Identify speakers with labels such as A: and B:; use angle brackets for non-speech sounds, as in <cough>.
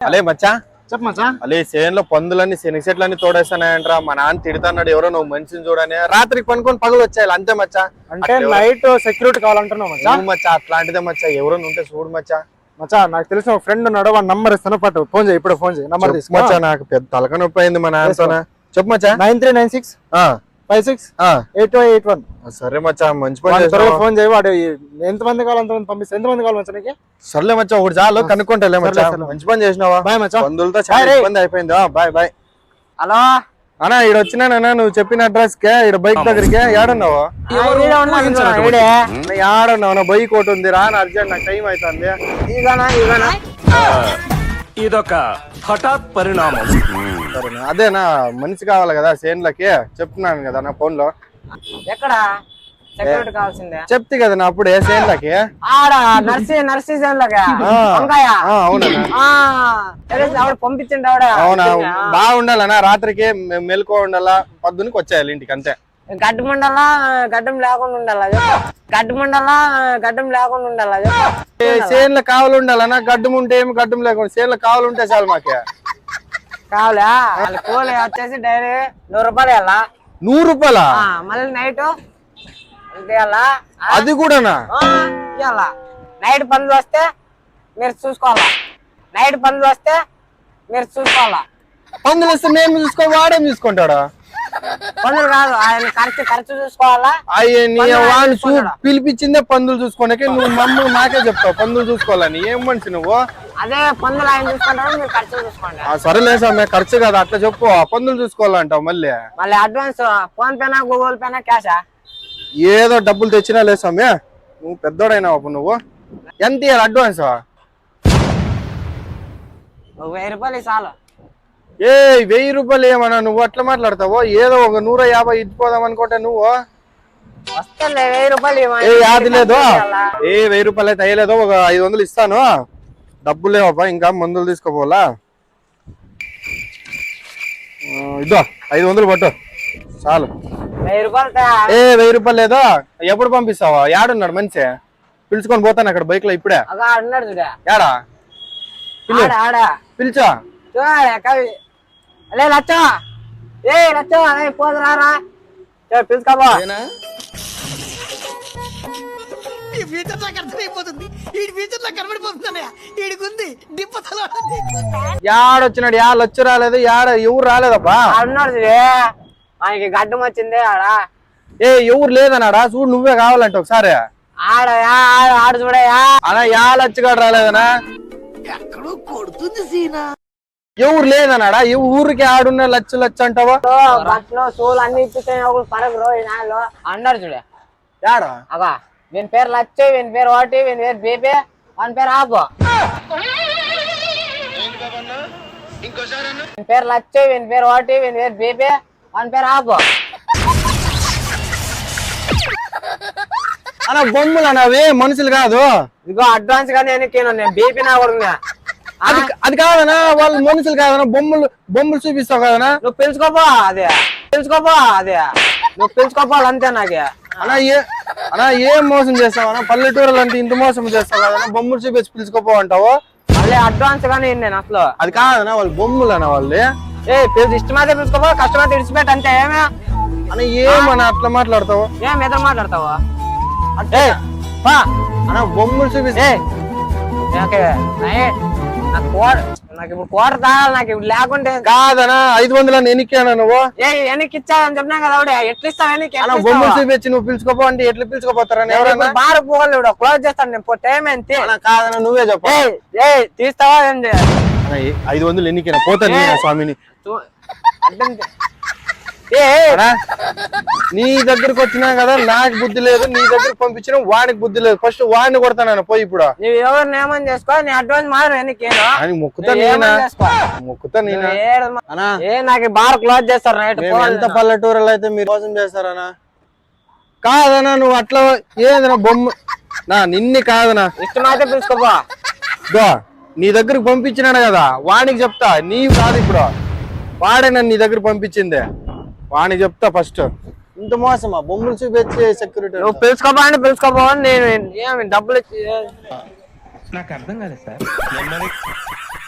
A: అలే మచ్చా.
B: చెప్పు
A: అలే చేనులో పందులన్నీ శనగ చెట్లన్నీ తోడేస్తానంటరా మా నాన్న తిడుతున్నాడు ఎవరో నువ్వు మనిషిని చూడని. రాత్రికి పనుకొని పగలు వచ్చాయి అంతే మచ్చా.
B: అంటే నైట్ సెక్యూరిటీ కావాలంటున్నావు మచ్చా?
A: మచ్చా అట్లాంటిదే మచ్చా ఎవరైనా ఉంటే చూడు మచ్చా.
B: మచ్చా నాకు తెలిసిన ఒక ఫ్రెండ్ ఉన్నాడు వాడి నంబర్ ఇస్తాను పట్టు. ఫోన్ చేయి ఇప్పుడు ఫోన్ చేయి. నంబర్ తీసుకో.
A: మచ్చా నాకు పెద్ద తలక నొప్పి అయింది మా నాన్నతోన. చెప్పు మచ్చా.
B: Nine three nine six.
A: ఆ,
B: ఫైవ్ సిక్స్
A: ఆ.
B: ఎయిట్ టూ ఎయిట్ వన్
A: సరే మచ్చా మంచి పని
B: త్వరగా. ఫోన్ చేయి వాడు ఎంత మంది కావాలి అంత మంది పంపిస్తే? ఎంత మంది కావాలి మచ్చా నీకు?
A: సర్లే మచ్చా ఒకటి చాలు కనుక్కుంటాలే మచ్చా. మంచి పని చేసినావా?
B: బాయ్ మచ్చా.
A: పందులతో చాలా. ఇబ్బంది అయిపోయింది. Bye bye.
C: హలో?
A: అన్నా ఈడ వచ్చినానన్నా నువ్వు చెప్పిన అడ్రస్ కే ఈడ బైక్ దగ్గరికి ఏడున్నావు. ఏడున్నావు? నా బైక్ ఒకటి ఉంది రా అర్జెంట్ నాకు టైం అవుతుంది.
D: ఇదొక హఠాత్ పరిణామం.
A: సరేనా? అదేనా? మనిషి కావాలి కదా సేన్లకి చెప్తున్నాను కదా నా ఫోన్లో
C: ఎక్కడ సెక్యూరిటీ కావాల్సిందే.
A: చెప్తే కదా నా అప్పుడే సేన్లకి
C: ఆడ? నర్సీ నర్సీ జోన్లగా
A: ఆ.
C: వంకాయ?
A: ఆ, అవునన్నా
C: ఆ, తెలుసు, ఆవిడ పంపించండి ఆవిడ.
A: అవునా? బాగుండాలన్నా రాత్రికి మె- మెలకువ ఉండాలా? పొద్దునకి వచ్చేయాలి ఇంటికి అంతే.
C: గడ్డం ఉండాలా గడ్డం లేకుండా ఉండాలా చెప్పు. గడ్డం లేకుండా ఉండాలా
A: సేన్ల కావాలి ఉండాలన్నా గడ్డం ఉంటే ఏమి గడ్డం లేకుండా సేన్ల కావాలి ఉంటే చాలు మాకే.
C: కావాలా? వాళ్ళ కూలి వచ్చేసి డైరీ నూరు రూపాయలు ఇవ్వాలా?
A: నూరు రూపాయలా?
C: మళ్ళీ నైట్
A: అది కూడానా?
C: ఇవ్వాలా? నైట్ పనులు వస్తే మీరు చూసుకోవాలా? నైట్ పనులు వస్తే మీరు చూసుకోవాలా?
A: పందులు ఇస్తే మేము చూసుకో వాడేం చూసుకుంటాడా?
C: పనులు కాదు ఆయన ఖర్చు ఖర్చు చూసుకోవాలా? పందులు ఆయన
A: చూ? పిలిపించిందే పందులు చూసుకోనకే నువ్వు మమ్మల్ని నాకే చెప్తావు పందులు చూసుకోవాలని. ఏం మనిషి నువ్వు?
C: అదే పనులు ఆయన చూసుకుంటారు మీరు ఖర్చు చూసుకోండి.
A: సరేలే సామె ఖర్చు కదా అట్లా చెప్పు. ఆ పందులు చూసుకోవాలంటావు మళ్ళీ.
C: మళ్ళీ అడ్వాన్స్ ఫోన్ పేనా గూగుల్ పేనా క్యాషా?
A: ఏదో డబ్బులు తెచ్చినా లేదు స్వామి. నువ్వు పెద్దోడైనావు అప్పుడు నువ్వు? ఎంత ఇవ్వాలి అడ్వాన్స్?
C: వెయ్యి రూపాయలు చాలు
A: ఏ వెయ్యి రూపాయలు ఏమన్నా నువ్వు అట్లా మాట్లాడతావు? ఏదో ఒక నూర యాభై ఇచ్చిపోదాం అనుకుంటే నువ్వు. ఏ యాది లేదు? ఏ వెయ్యి రూపాయలు అయితే అయ్యలేదు? ఒక ఐదు వందలు ఇస్తాను. డబ్బులు లేవబ్బా ఇంకా మందులు తీసుకోపోవాలా? ఆ, ఇదో ఐదు వందలు పట్టు చాలు. ఏ వెయ్యి రూపాయలు లేదో? ఎప్పుడు పంపిస్తావా? యాడున్నాడు మనిషి. పిలుచుకొని పోతాను అక్కడ బైక్లో ఇప్పుడే యాడా? పిలిచా.
C: అలే లచ్చ. ఏ లచ్చ ఏ పోదు రారా ఏ, పిలుచుకోబో
E: ఈ ఫ్యూచర్ నాకు అర్థమైపోతుంది. ఈ ఫ్యూచర్ నాకు కనబడిపోతుందన్నయ్య ఈడికుంది దిప్పతలో
A: యాడొచ్చినాడు యా లచ్చు రాలేదు యాడ ఎవరు రాలేదబ్బా?
C: అన్నాడు ఆయనకి గడ్డం వచ్చింది ఆడ.
A: ఏ ఎవరు లేదన్నాడా? చూడు నువ్వే కావాలంటే ఒకసారి.
C: ఆడ యా- ఆడ ఆడ చూడయా
A: అనా యా లచ్చుగాడు రాలేదనా
E: ఎక్కడో కొడుతుంది సీనా.
A: ఎవరు లేదన్నాడా? ఏ ఊరికి ఆడున్న లచ్చు లచ్చు అంటావా?
C: బట్టలు సూలు అన్ని ఇప్పితే ఒకరు నాలో అన్నాడు చూడే.
A: యాడా?
C: అగా వీని పేరు లచ్చే వీని పేరు ఓటి వీని పేరు బేబే వాని పేరు ఆపు వీని పేరు లచ్చే వీని పేరు ఓటి వీని పేరు బేబే వాని పేరు ఆపు
A: అలా బొమ్మలు అన్నవి మనుషులు కాదు.
C: ఇదిగో అడ్వాన్స్గా నేను నేను. బీపీ నా కూడా
A: అది అది కాదనా వాళ్ళు మనుషులు కాదనా బొమ్మలు బొమ్మలు చూపిస్తావు కదనా
C: నువ్వు పిలుచుకోపో అదే. పిలుచుకోపో అదే. నువ్వు పిలుచుకోపోవాలి అంతే నాకే.
A: అలా ఏ అలా ఏం మోసం చేస్తావనా పల్లెటూరులు అంటే ఇంత మోసం చేస్తావు కదనా బొమ్మలు చూపించి పిలుచుకోపో అంటావు?
C: మళ్ళీ అడ్వాన్స్గా నేను నేను అసలు.
A: అది కాదనా వాళ్ళు బొమ్మలు అన్న వాళ్ళు.
C: ఏ పిలుచు ఇష్టమైతే పిలుచుకోపో కష్టమైతే ఇడిచిపెట్టు అంతే ఏమే?
A: అన్న ఏమన్నా అట్లా మాట్లాడతావు?
C: ఏం ఎదురు మాట్లాడతావా?
A: అన్న బొమ్మలు చూపిస్తే.
C: నాకే నాకు ఇప్పుడు తాగాలి నాకు ఇప్పుడు లేకుంటే
A: కాదనా? ఐదు వందల ఎన్నికానా నువ్వు?
C: ఏ వెనక్కి ఇచ్చావని చెప్పినా కదా ఆవిడ ఎట్లా ఇస్తావు వెనక్కి
A: బొమ్మలు చూపించి నువ్వు పిలుచుకోపో అంటే ఎట్లా పిలుచుకోపోతారని ఎవరన్నా?
C: బార్ పోగలు క్లోజ్ చేస్తాను నేను టైం ఎంత
A: కాదన్నా నువ్వే చెప్పు.
C: ఏ తీస్తావా ఏం చేయాలి?
A: ఐదు వందలు ఎన్నికైనా పోతాను స్వామిని.
C: చూ-
A: నీ దగ్గరకు వచ్చినా కదా నాకు బుద్ధి లేదు నీ దగ్గరకు పంపించిన వానికి బుద్ధి లేదు. ఫస్ట్ వాడిని కొడతాను పోయి ఇప్పుడు.
C: నువ్వు ఎవరు నియమం చేసుకో నీ అడ్వాన్స్.
A: అని మొక్కుతా నేనా?
C: ఏమని చేసుకో?
A: మొక్కుతా నేనా?
C: ఏ నాకు బార్ క్లోజ్ చేస్తారు నైట్
A: ఎంత పల్లెటూరులో అయితే మీరు మోసం చేస్తారనా కాదనా నువ్వు అట్లా ఏదన్నా బొమ్మ నా నిన్ని కాదనా
C: ఇష్టమైతే పిలుచుకోపో.
A: దో నీ దగ్గరకు పంపించినాడు కదా వానికి చెప్తా నీవు కాదు ఇప్పుడు. వాడే నన్ను నీ దగ్గర పంపించిందే. వానికి చెప్తా ఫస్ట్ ఇంత మోసమా? బొమ్మలు చూపించి సెక్యూరిటీ
C: నువ్వు పిలుచుకోపో అంటే పిలుచుకోపో అని నేను ఏమి డబ్బులు ఇచ్చి
D: నాకు అర్థం కాలేదు సార్. <laughs>